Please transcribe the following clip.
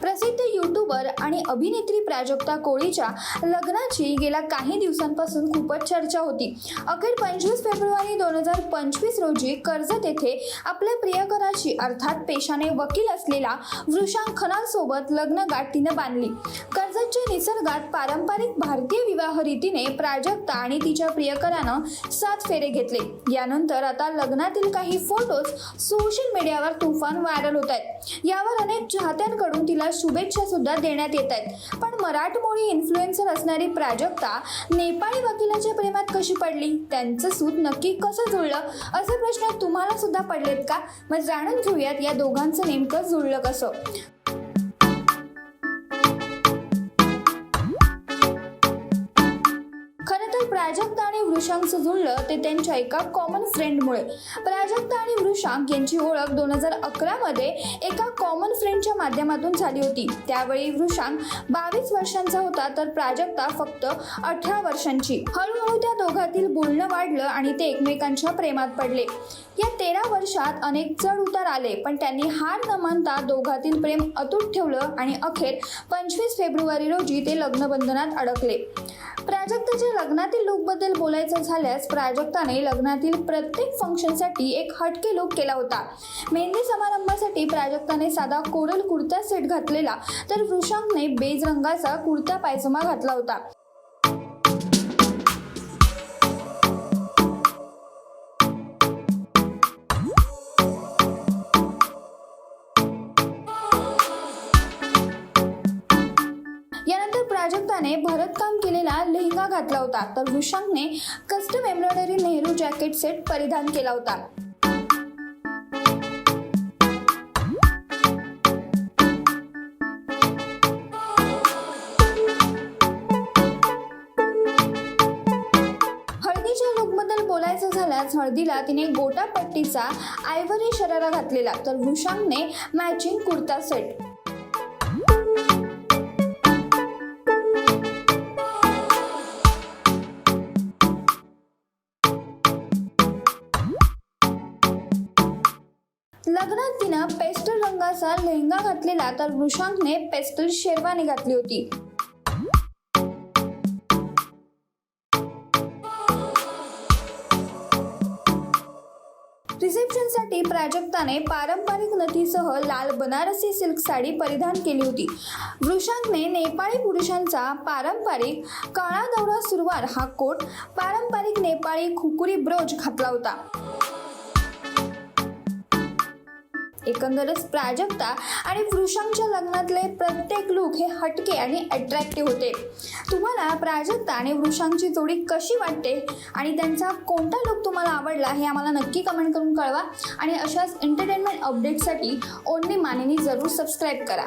Recinto YouTuber आणि अभिनेत्री प्राजक्ता कोळीच्या लग्नाची गेल्या काही दिवसांपासून खूपच चर्चा होती. अखेर पंचवीस फेब्रुवारी दोन हजार पंचवीस रोजी कर्जत येथे आपल्या प्रियकराची अर्थात पेशाने वकील असलेला वृषांक खनाल सोबत लग्न गाठ तिनं बांधली. कर्जतच्या निसर्गात पारंपरिक भारतीय विवाह रीतीने प्राजक्ता आणि तिच्या प्रियकरानं सात फेरे घेतले. यानंतर आता लग्नातील काही फोटोज सोशल मीडियावर तुफान व्हायरल होत आहेत. यावर अनेक चाहत्यांकडून तिला शुभेच्छा सुद्धा देण्यात येत आहेत. पण मराठमोळी इन्फ्लुएन्सर असणारी प्राजक्ता नेपाळी वकिलाच्या प्रेमात कशी पडली? त्यांचं सूत नक्की कसं जुळलं? असे प्रश्न तुम्हाला सुद्धा पडलेत का? मग जाणून घेऊयात या दोघांचं नेमकं जुळलं कसं? प्राजक्ता आणि वृषांकचं जुळलं ते त्यांच्या एका कॉमन फ्रेंडमुळे प्राजक्ता आणि वृषांक यांची ओळख दोन हजार अकरामध्ये एका कॉमन फ्रेंडच्या माध्यमातून झाली होती. त्यावेळी वृषांक बावीस वर्षांचा होता तर प्राजक्ता फक्त अठरा वर्षांची. हळूहळू त्या दोघातील बोलणं वाढलं आणि ते एकमेकांच्या प्रेमात पडले. या तेरा वर्षात अनेक चढ उतार आले पण त्यांनी हार न मानता दोघातील प्रेम अतूट ठेवलं आणि अखेर पंचवीस फेब्रुवारी रोजी ते लग्नबंधनात अडकले. प्राजक्ताच्या लग्नातील लुकबद्दल बोलायचं झाल्यास प्राजक्ताने लग्नातील प्रत्येक फंक्शनसाठी एक हटके लुक केला होता. मेहंदी समारंभासाठी प्राजक्ताने साधा कोरल कुर्ता सेट घातलेला तर वृषांकने बेज रंगाचा कुर्ता पायजमा घातला होता. प्राजक्ताने भरतकाम केलेला लेहंगा घातला होता. तर हुशांगने custom embroidery Nehru jacket set परिधान केला होता. हळदीच्या बोलायचं झाल्यास हळदीला तिने गोटा पट्टीचा आयव्हरी शरारा घातलेला. तर हुशांगने मॅचिंग कुर्ता सेट लग्नात तिनं पेस्टल रंगाचा लेहंगा घातलेला तर वृषांकने पेस्टल शेरवानी घातली होती. रिसेप्शनसाठी प्राजक्ताने पारंपरिक नथीसह लाल बनारसी सिल्क साडी परिधान केली होती. वृषांकने नेपाळी पुरुषांचा पारंपरिक काळा दौरा सुरवार हा कोट पारंपरिक नेपाळी खुकुरी ब्रोच घातला होता. एकंदरच प्राजक्ता आणि वृषांच्या लग्नातले प्रत्येक लुक हे हटके आणि अट्रॅक्टिव्ह होते. तुम्हाला प्राजक्ता आणि वृषांची जोडी कशी वाटते? आणि त्यांचा कोणता लुक तुम्हाला आवडला हे आम्हाला नक्की कमेंट करून कळवा. आणि अशाच एंटरटेनमेंट अपडेटसाठी ओनली मानेनी जरूर सबस्क्राईब करा.